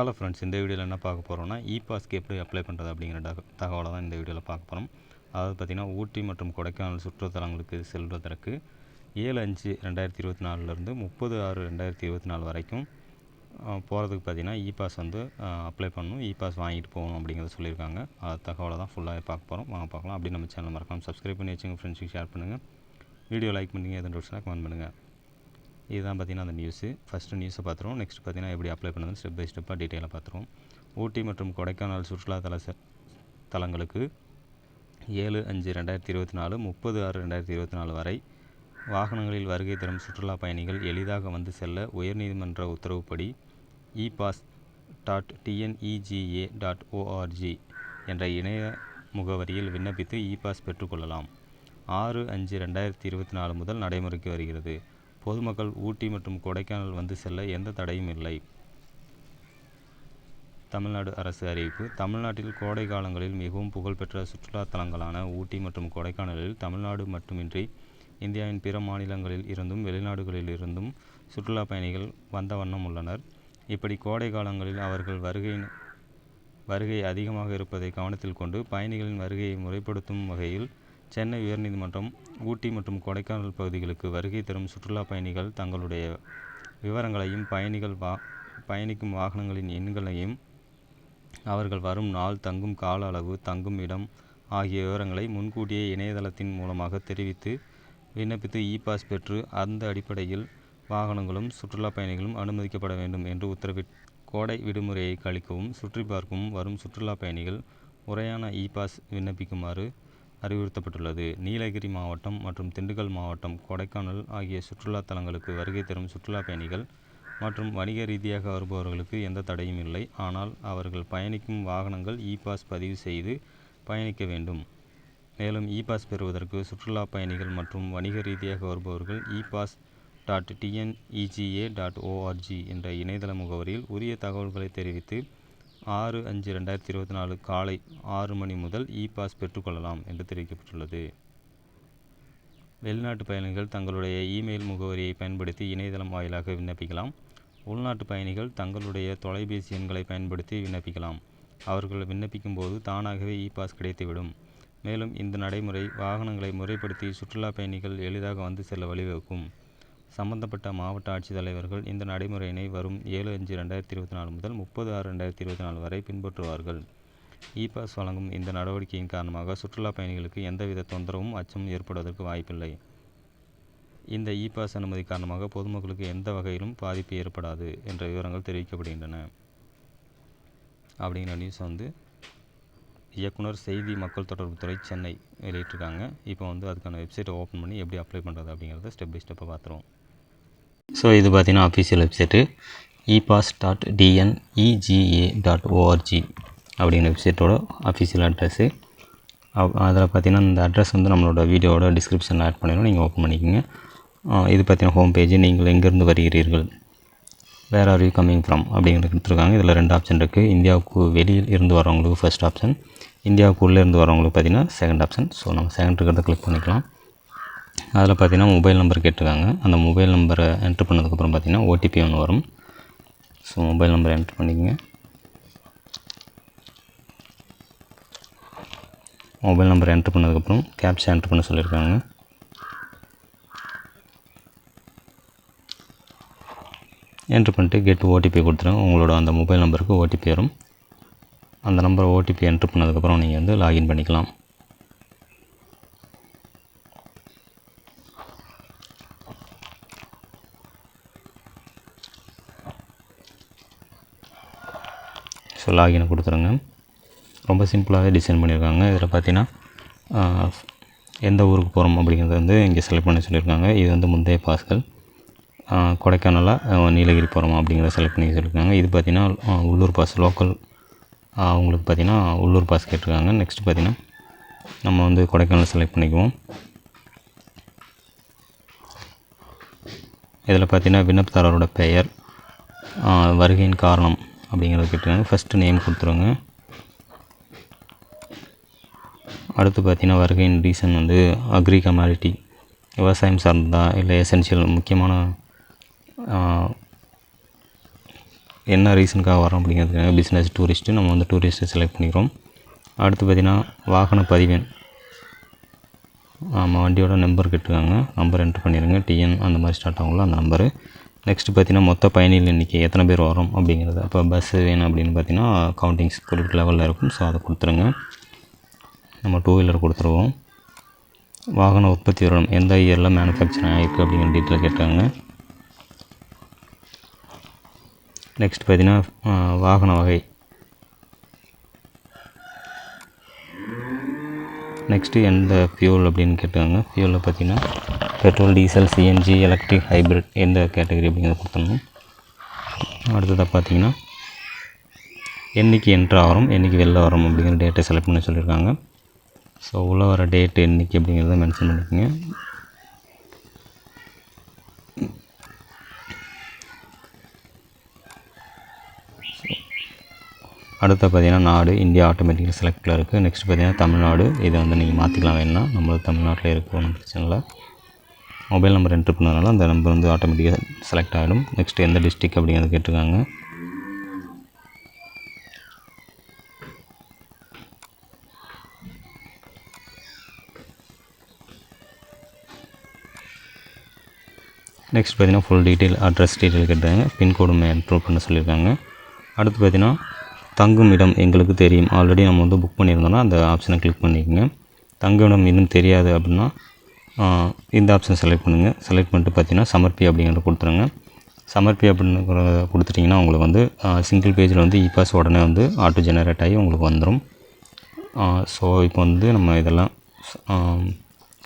Hello friends இந்த வீடியோவில் என்ன பார்க்க போகிறோம்னா இ பாஸ்க்கு எப்படி அப்ளை பண்ணுறது அப்படிங்கிற தகவலை தான் இந்த வீடியோவில் பார்க்க போகிறோம் அதாவது பார்த்திங்கன்னா ஊட்டி மற்றும் கொடைக்கானல் சுற்றுலாத்தலங்களுக்கு செல்வதற்கு ஏழு அஞ்சு ரெண்டாயிரத்தி இருபத்தி நாலுலேருந்து முப்பது ஆறு ரெண்டாயிரத்தி இருபத்தி நாலு வரைக்கும் போகிறதுக்கு பார்த்திங்கன்னா இ பாஸ் வந்து அப்ளை பண்ணணும். இ பாஸ் வாங்கிட்டு போகணும் அப்படிங்கிறத சொல்லியிருக்காங்க. அது தகவலை தான் ஃபுல்லாக பார்க்க போகிறோம் வாங்க பார்க்கலாம். அப்படி நம்ம சேனல் மறக்காமல் சப்ஸ்கிரைப் பண்ணி வச்சுங்க ஃப்ரெண்ட்ஸுக்கு ஷேர் பண்ணுங்கள் வீடியோ லைக் பண்ணுங்கள் எதுவும் டவுட்ஸ்னால் கமெண்ட் பண்ணுங்கள் இதுதான் பார்த்திங்கன்னா அந்த நியூஸு ஃபஸ்ட்டு நியூஸை பார்த்துருவோம். நெக்ஸ்ட் பார்த்திங்கன்னா எப்படி அப்ளை பண்ணுறது ஸ்டெப் பை ஸ்டெப்பாக டீட்டெயிலாக பார்த்துருவோம். ஊட்டி மற்றும் கொடைக்கானல் சுற்றுலாத்தல தல தலங்களுக்கு ஏழு அஞ்சு ரெண்டாயிரத்தி இருபத்தி நாலு முப்பது ஆறு ரெண்டாயிரத்தி இருபத்தி நாலு வரை வாகனங்களில் வருகை தரும் சுற்றுலா பயணிகள் எளிதாக வந்து செல்ல உயர்நீதிமன்ற உத்தரவுப்படி e pass dot TNEGA dot ORG என்ற இணைய முகவரியில் விண்ணப்பித்து இ பாஸ் பெற்றுக்கொள்ளலாம் ஆறு அஞ்சு ரெண்டாயிரத்தி இருபத்தி நாலு முதல் நடைமுறைக்கு வருகிறது. பொதுமக்கள் ஊட்டி மற்றும் கொடைக்கானல் வந்து செல்ல எந்த தடையும் இல்லை. தமிழ்நாடு அரசு அறிவிப்பு தமிழ்நாட்டில் கோடை காலங்களில் மிகவும் புகழ்பெற்ற சுற்றுலா தலங்களான ஊட்டி மற்றும் கொடைக்கானலில் தமிழ்நாடு மட்டுமின்றி இந்தியாவின் பிற மாநிலங்களில் இருந்தும் வெளிநாடுகளில் இருந்தும் சுற்றுலா பயணிகள் வந்த வண்ணம் உள்ளனர். இப்படி கோடை காலங்களில் அவர்கள் வருகையின் வருகை அதிகமாக இருப்பதை கவனத்தில் கொண்டு பயணிகளின் வருகையை முறைப்படுத்தும் வகையில் சென்னை உயர்நீதிமன்றம் ஊட்டி மற்றும் கொடைக்கானல் பகுதிகளுக்கு வருகை தரும் சுற்றுலா பயணிகள் தங்களுடைய விவரங்களையும் பயணிகள் வா பயணிக்கும் வாகனங்களின் எண்களையும் அவர்கள் வரும் நாள் தங்கும் கால அளவு தங்கும் இடம் ஆகிய விவரங்களை முன்கூட்டியே இணையதளத்தின் மூலமாக தெரிவித்து விண்ணப்பித்து இ பாஸ் பெற்று அந்த அடிப்படையில் வாகனங்களும் சுற்றுலா பயணிகளும் அனுமதிக்கப்பட வேண்டும் என்று உத்தரவிட் கோடை விடுமுறையை கழிக்கவும் சுற்றி பார்க்கவும் வரும் சுற்றுலா பயணிகள் முறையான இ பாஸ் விண்ணப்பிக்குமாறு அறிவுறுத்தப்பட்டுள்ளது. நீலகிரி மாவட்டம் மற்றும் திண்டுக்கல் மாவட்டம் கொடைக்கானல் ஆகிய சுற்றுலா தலங்களுக்கு வருகை தரும் சுற்றுலா பயணிகள் மற்றும் வணிக ரீதியாக வருபவர்களுக்கு எந்த தடையும் இல்லை. ஆனால் அவர்கள் பயணிக்கும் வாகனங்கள் இ பாஸ் பதிவு செய்து பயணிக்க வேண்டும். மேலும் இ பாஸ் பெறுவதற்கு சுற்றுலா பயணிகள் மற்றும் வணிக ரீதியாக வருபவர்கள் e pass dot TNEGA dot ORG என்ற இணையதள முகவரியில் உரிய தகவல்களை தெரிவித்து ஆறு அஞ்சு ரெண்டாயிரத்தி இருபத்தி நாலு காலை ஆறு மணி முதல் இ பாஸ் பெற்றுக்கொள்ளலாம் என்று தெரிவிக்கப்பட்டுள்ளது. வெளிநாட்டு பயணிகள் தங்களுடைய இமெயில் முகவரியை பயன்படுத்தி இணையதளம் வாயிலாக விண்ணப்பிக்கலாம். உள்நாட்டு பயணிகள் தங்களுடைய தொலைபேசி எண்களை பயன்படுத்தி விண்ணப்பிக்கலாம். அவர்கள் விண்ணப்பிக்கும் போது தானாகவே இ பாஸ் கிடைத்துவிடும். மேலும் இந்த நடைமுறை வாகனங்களை முறைப்படுத்தி சுற்றுலா பயணிகள் எளிதாக வந்து செல்ல வழிவகுக்கும். சம்பந்தப்பட்ட மாவட்ட ஆட்சித்தலைவர்கள் இந்த நடைமுறையினை வரும் ஏழு அஞ்சு ரெண்டாயிரத்தி இருபத்தி நாலு முதல் முப்பது ஆறு ரெண்டாயிரத்தி இருபத்தி நாலு வரை பின்பற்றுவார்கள். இ பாஸ் வழங்கும் இந்த நடவடிக்கையின் காரணமாக சுற்றுலா பயணிகளுக்கு எந்தவித தொந்தரவும் அச்சமும் ஏற்படுவதற்கு வாய்ப்பில்லை. இந்த இ பாஸ் அனுமதி காரணமாக பொதுமக்களுக்கு எந்த வகையிலும் பாதிப்பு ஏற்படாது என்ற விவரங்கள் தெரிவிக்கப்படுகின்றன. அப்படிங்கிற நியூஸ் வந்து இயக்குனர் செய்தி மக்கள் தொடர்புத்துறை சென்னை வெளியிட்டிருக்காங்க. இப்போ வந்து அதுக்கான வெப்சைட்டை ஓப்பன் பண்ணி எப்படி அப்ளை பண்ணுறது அப்படிங்கிறத ஸ்டெப் பை ஸ்டெப்பாக பார்த்துருவோம் ஸோ இது பார்த்திங்கன்னா official website epass dot TNEGA dot ORG அப்படிங்கிற வெப்சைட்டோட அஃபீஷியல் அட்ரஸ்ஸு அதில் பார்த்தீங்கன்னா இந்த அட்ரஸ் வந்து நம்மளோட வீடியோவோட டிஸ்கிரிப்ஷனில் ஆட் பண்ணிடுவோம் நீங்கள் ஓப்பன் பண்ணிக்கோங்க. இது பார்த்தீங்கன்னா ஹோம் பேஜ் நீங்கள் எங்கேருந்து வருகிறீர்கள்? Where are you coming from அப்படிங்கிறது கொடுத்துருக்காங்க. இதில் ரெண்டு ஆப்ஷன் இருக்குது இந்தியாவுக்கு வெளியில் இருந்து வரவங்களுக்கு ஃபஸ்ட் ஆப்ஷன் இந்தியாவுக்கு உள்ளே இருந்து வரவங்களுக்கு பார்த்திங்கன்னா செகண்ட் ஆப்ஷன் ஸோ நம்ம செகண்ட் இருக்கிறத கிளிக் பண்ணிக்கலாம். அதில் பார்த்திங்கன்னா மொபைல் நம்பர் கேட்டிருக்காங்க. அந்த மொபைல் நம்பரை என்ட்ரு பண்ணதுக்கப்புறம் பார்த்திங்கன்னா ஓடிபி ஒன்று வரும். ஸோ மொபைல் நம்பரை என்ட்ரு பண்ணிக்கங்க. மொபைல் நம்பர் என்ட்ரு பண்ணதுக்கப்புறம் கேப்சா என்ட்ரு பண்ண சொல்லியிருக்காங்க. என்ட்ரு பண்ணிட்டு கெட் ஓடிபி கொடுத்துருங்க. உங்களோட அந்த மொபைல் நம்பருக்கு ஓடிபி வரும். அந்த நம்பர் ஓடிபி என்ட்ரு பண்ணதுக்கப்புறம் நீங்கள் வந்து லாகின் பண்ணிக்கலாம். ஸோ லாகினை கொடுத்துருங்க. ரொம்ப சிம்பிளாகவே டிசைன் பண்ணியிருக்காங்க. இதில் பார்த்தீங்கன்னா எந்த ஊருக்கு போகிறோம் அப்படிங்கிறத வந்து இங்கே செலக்ட் பண்ண சொல்லியிருக்காங்க. இது வந்து முந்தைய பாஸ்கள் கொடைக்கானலாக நீலகிரி போகிறோமா அப்படிங்கிறத செலக்ட் பண்ணி சொல்லியிருக்காங்க. இது பார்த்திங்கன்னா உள்ளூர் பாஸ் லோக்கல் அவங்களுக்கு பார்த்திங்கன்னா உள்ளூர் பாஸ் கேட்டிருக்காங்க. நெக்ஸ்ட்டு பார்த்திங்கன்னா நம்ம வந்து கொடைக்கானல் செலக்ட் பண்ணிக்குவோம். இதில் பார்த்திங்கன்னா விண்ணப்பதாரரோட பெயர் வருகையின் காரணம் அப்படிங்கிறத கேட்டிருக்காங்க. ஃபஸ்ட்டு நேம் கொடுத்துருங்க. அடுத்து பார்த்திங்கன்னா வருகையின் ரீசன் வந்து அக்ரி கமாடிட்டி விவசாயம் சார்ந்ததா இல்லை எசென்ஷியல் முக்கியமான என்ன ரீசனுக்காக வரோம் அப்படிங்கிறதுக்காக பிஸ்னஸ் டூரிஸ்ட்டு நம்ம வந்து டூரிஸ்ட்டு செலக்ட் பண்ணிக்கிறோம். அடுத்து பார்த்திங்கன்னா வாகன பதிவெண் ஆமாம் வண்டியோட நம்பர் கேட்டுருக்காங்க. நம்பர் என்ட்ரு பண்ணிடுங்க டிஎன் அந்த மாதிரி ஸ்டார்ட் ஆகும்ல அந்த நம்பரு நெக்ஸ்ட்டு பார்த்தீங்கன்னா மொத்த பயணிகள் எண்ணிக்கை எத்தனை பேர் வரோம் அப்படிங்கிறது. அப்போ பஸ்ஸு வேணும் அப்படின்னு பார்த்தீங்கன்னா கவுண்டிங்ஸ் குறிப்பிட்ட லெவலில் இருக்கும். ஸோ அதை கொடுத்துருங்க. நம்ம டூ வீலர் கொடுத்துருவோம். வாகன உற்பத்தி வருடம் எந்த இயரில் மேனுஃபேக்சரிங் ஆகிருக்கு அப்படிங்கிற டீட்டெயில் கேட்டாங்க. நெக்ஸ்ட் பார்த்தீங்கன்னா வாகன வகை. நெக்ஸ்ட்டு எந்த ஃபியூல் அப்படின்னு கேட்டாங்க. ஃபியூலில் பார்த்தீங்கன்னா petrol diesel CNG electric hybrid எந்த கேட்டகரி அப்படிங்கிறத கொடுத்துடணும் அடுத்ததாக பார்த்தீங்கன்னா என்றைக்கு என்ட்ரு ஆகிறோம் என்றைக்கு வெளில வரோம் அப்படிங்கிற டேட்டை செலக்ட் பண்ண சொல்லியிருக்காங்க. ஸோ உள்ளே வர டேட் என்றைக்கு அப்படிங்கிறத மென்ஷன் பண்ணிக்கோங்க. அடுத்து பார்த்தீங்கன்னா நாடு இந்தியா ஆட்டோமேட்டிக்காக செலக்டில் இருக்குது நெக்ஸ்ட் பார்த்தீங்கன்னா தமிழ்நாடு. இதை வந்து நீங்கள் மாற்றிக்கலாம் வேணும்னா நம்மளுக்கு தமிழ்நாட்டில் இருக்குது ஒன்றும் பிரச்சனை இல்லை. மொபைல் நம்பர் என்ட்ரு பண்ணதுனால அந்த நம்பர் வந்து ஆட்டோமேட்டிக்காக செலக்ட் ஆகிடும் நெக்ஸ்ட் எந்த டிஸ்ட்ரிக் அப்படிங்கிறது கேட்டிருக்காங்க. நெக்ஸ்ட் பார்த்தீங்கன்னா ஃபுல் டீட்டெயில் அட்ரஸ் டீட்டெயில் கேட்டாங்க பின்கோடு என்ட்ரு பண்ண சொல்லியிருக்காங்க. அடுத்து பார்த்தீங்கன்னா தங்கும் இடம் எங்களுக்கு தெரியும். ஆல்ரெடி நம்ம வந்து புக் பண்ணியிருந்தோம்னா அந்த ஆப்ஷனை கிளிக் பண்ணிக்கோங்க. தங்கும் இடம் இன்னும் தெரியாது அப்படின்னா இந்த ஆப்ஷன் செலக்ட் பண்ணுங்கள் செலக்ட் பண்ணிட்டு பார்த்தீங்கன்னா சமர்ப்பி அப்படிங்கிறத கொடுத்துருங்க. சமர்ப்பி அப்படின்னு கொடுத்துட்டிங்கன்னா உங்களுக்கு வந்து சிங்கிள் பேஜில் வந்து இ பாஸ் உடனே வந்து ஆட்டோ ஜெனரேட் ஆகி உங்களுக்கு வந்துடும் ஸோ இப்போ வந்து நம்ம இதெல்லாம்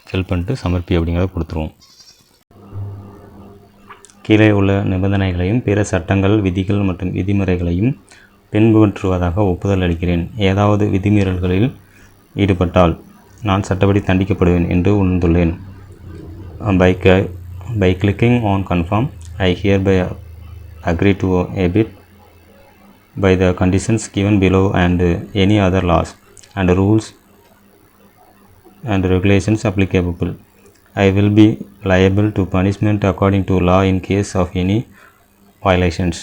ஃபில் பண்ணிட்டு சமர்ப்பி அப்படிங்கிறத கொடுத்துருவோம். கீழே உள்ள நிபந்தனைகளையும் பிற சட்டங்கள் விதிகள் மற்றும் விதிமுறைகளையும் பின்பற்றுவதாக ஒப்புதல் அளிக்கிறேன் ஏதாவது விதிமீறல்களில் ஈடுபட்டால் நான் சட்டப்படி தண்டிக்கப்படுவேன் என்று உணர்ந்துள்ளேன் bike by clicking on confirm I hereby agree to abide by the conditions given below and any other laws and rules and regulations applicable I will be liable to punishment according to law in case of any violations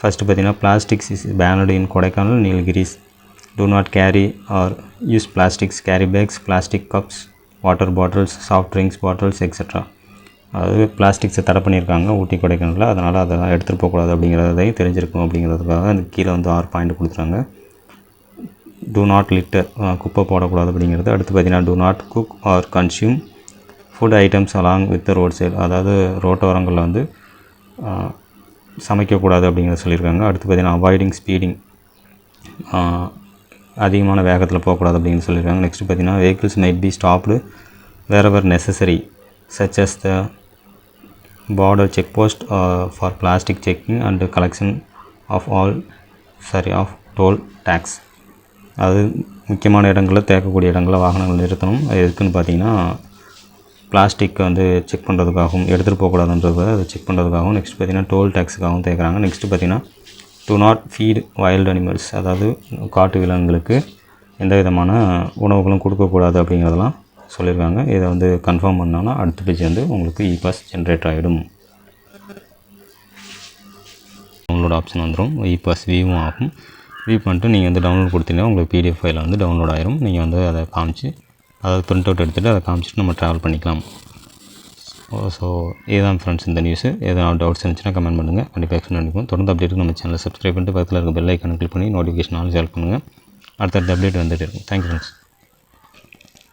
first பார்த்தீங்கன்னா plastics is banned in Kodaikanal Nilgiris do not carry or use plastics carry bags plastic cups water bottles soft drinks bottles etcetera அதாவது பிளாஸ்டிக்ஸை தடை பண்ணியிருக்காங்க ஊட்டி கொடைக்கானலில். அதனால் அதெல்லாம் எடுத்துகிட்டு போகக்கூடாது அப்படிங்கிறதையும் தெரிஞ்சிருக்கும் அப்படிங்கிறதுக்காக அந்த கீழே வந்து ஆறு பாயிண்ட் கொடுத்துறாங்க டூ நாட் லிட்டர் குப்பை போடக்கூடாது அப்படிங்கிறது. அடுத்து பார்த்தீங்கன்னா do not cook or consume food items along with road side அதாவது ரோட்டோரங்களில் வந்து சமைக்கக்கூடாது அப்படிங்கிறத சொல்லியிருக்காங்க. அடுத்து பார்த்தீங்கன்னா அவாய்டிங் ஸ்பீடிங் அதிகமான வேகத்தில் போகக்கூடாது அப்படின்னு சொல்லியிருக்காங்க. நெக்ஸ்ட் பார்த்தீங்கன்னா vehicles be be stopped wherever necessary such as the border check post for plastic checking and collection of all sorry of toll tax அது முக்கியமான இடங்களில் தேக்கக்கூடிய இடங்களில் வாகனங்கள் நிறுத்தணும். எதுக்குன்னு பார்த்தீங்கன்னா பிளாஸ்டிக் வந்து செக் பண்ணுறதுக்காகவும் எடுத்துகிட்டு போகக்கூடாதுன்றது அதை செக் பண்ணுறதுக்காகவும் நெக்ஸ்ட் பார்த்தீங்கன்னா டோல் டேக்ஸுக்காகவும் தேக்கிறாங்க நெக்ஸ்ட் பார்த்தீங்கன்னா do not feed wild animals அதாவது காட்டு விலங்குகளுக்கு எந்த விதமான உணவுகளும் கொடுக்கக்கூடாது அப்படிங்கிறதெல்லாம் சொல்லியிருக்காங்க. இதை வந்து கன்ஃபார்ம் பண்ணோன்னா அடுத்த பேஜ் வந்து உங்களுக்கு இ பாஸ் ஜென்ரேட் ஆகிடும் டவுன்லோட் ஆப்ஷன் வந்துடும் இ பாஸ் வியூவும் ஆகும். வியூ பண்ணிட்டு நீங்கள் வந்து டவுன்லோட் கொடுத்தீங்கன்னா உங்களுக்கு பிடிஎஃப் ஃபைல் வந்து டவுன்லோட் ஆயிரும். நீங்கள் வந்து அதை காமிச்சு அதாவது பிரிண்ட் அவுட் எடுத்துகிட்டு அதை காமிச்சிட்டு நம்ம ட்ராவல் பண்ணிக்கலாம். ஸோ இதுதான் ஃப்ரெண்ட்ஸ் இந்த நியூஸு எதனால் டவுட்ஸ் இருந்துச்சுன்னா கமெண்ட் பண்ணுங்கள் கண்டிப்பாக எக்ஸ்பிளைன் பண்ணிப்போம் தொடர்ந்து அப்டேட்டுக்கு நம்ம சேனலை சப்ஸ்கிரைப் பண்ணிட்டு பக்கத்தில் இருக்க பெல் ஐக்கானை கிளிக் பண்ணி நோட்டிஃபிகேஷன் ஆல் சேல் பண்ணுங்கள் அடுத்தடுத்த அப்டேட் வந்துட்டு இருக்கும். Thank you friends